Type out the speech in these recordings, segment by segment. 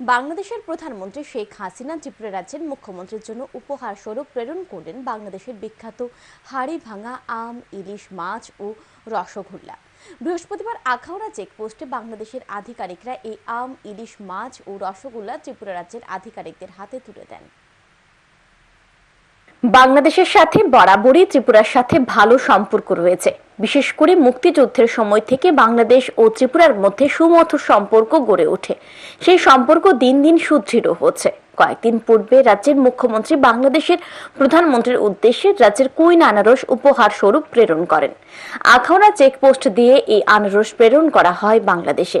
বাংলাদেশের প্রধানমন্ত্রী শেখ হাসিনা ত্রিপুরা রাজ্যের মুখ্যমন্ত্রীর জন্য উপহার স্বরূপ প্রেরণ করলেন বাংলাদেশের বিখ্যাত হাড়ি ভাঙা আম, ইলিশ মাছ ও রসগোল্লা। বৃহস্পতিবার আখাউড়া চেকপোস্টে বাংলাদেশের আধিকারিকরা এই আম, ইলিশ মাছ ও রসগোল্লা ত্রিপুরা রাজ্যের আধিকারিকদের হাতে তুলে দেন। বাংলাদেশের সাথে বরাবরই ত্রিপুরার সাথে ভালো সম্পর্ক রয়েছে। বিশেষ করে মুক্তিযুদ্ধের সময় থেকে বাংলাদেশ ও ত্রিপুরার মধ্যে সুমধুর সম্পর্ক গড়ে ওঠে। সেই সম্পর্ক দিন দিন সুদৃঢ় হচ্ছে। কয়েকদিন পূর্বে রাজ্যের মুখ্যমন্ত্রী বাংলাদেশের প্রধানমন্ত্রীর উদ্দেশ্যে রাজ্যের কুইন আনারস উপহার স্বরূপ প্রেরণ করেন। আখাউড়া চেকপোস্ট দিয়ে এই আনারস প্রেরণ করা হয় বাংলাদেশে।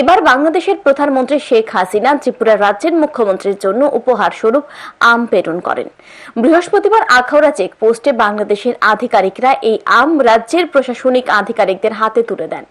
এবার বাংলাদেশের প্রধানমন্ত্রী শেখ হাসিনা ত্রিপুরা রাজ্যের মুখ্যমন্ত্রীর জন্য উপহার স্বরূপ আম প্রেরণ করেন। বৃহস্পতিবার আখাউড়া চেকপোস্টে বাংলাদেশের আধিকারিকরা এই আম রাজ্যের প্রশাসনিক আধিকারিকদের হাতে তুলে দেন।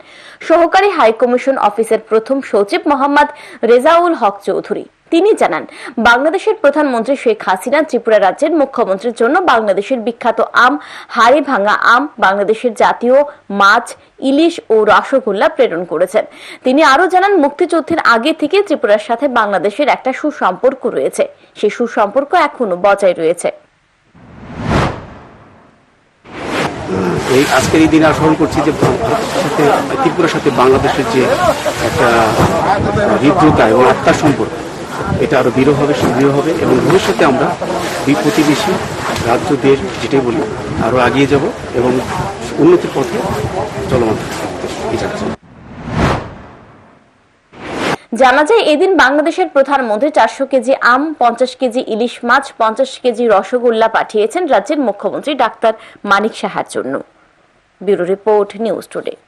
সহকারী হাইকমিশন অফিসের প্রথম সচিব মোহাম্মদ রেজাউল হক চৌধুরী। তিনি জানান, বাংলাদেশের প্রধানমন্ত্রী শেখ হাসিনা ত্রিপুরা রাজ্যের মুখ্যমন্ত্রীর জন্য বাংলাদেশের বিখ্যাত আম, হাড়ি ভাঙা আম, বাংলাদেশের জাতীয় মাছ, ইলিশ ও রসগোল্লা প্রেরণ করেছেন। তিনি আরও জানান, মুক্তিযুদ্ধের আগে থেকে ত্রিপুরার সাথে বাংলাদেশের একটা সুসম্পর্ক রয়েছে। সেই সুসম্পর্ক এখনও বজায় রয়েছে। এই আজকের এই দিন আর স্মরণ করছি যে সাথে, ত্রিপুরার সাথে বাংলাদেশের যে একটা হৃদ্রতা এবং আত্মার সম্পর্ক, এটা আরও দৃঢ় হবে, সুদৃঢ় হবে এবং ভবিষ্যতে আমরা দুই প্রতিবেশী রাজ্য, দেশ যেটাই বলি আরও এগিয়ে যাব এবং উন্নতির পথে চলমান এই জানা যায়, এদিন বাংলাদেশের প্রধানমন্ত্রী চারশো কেজি আম, পঞ্চাশ কেজি ইলিশ মাছ, পঞ্চাশ কেজি রসগোল্লা পাঠিয়েছেন রাজ্যের মুখ্যমন্ত্রী ডাক্তার মানিক সাহার জন্য। Bureau report, news today.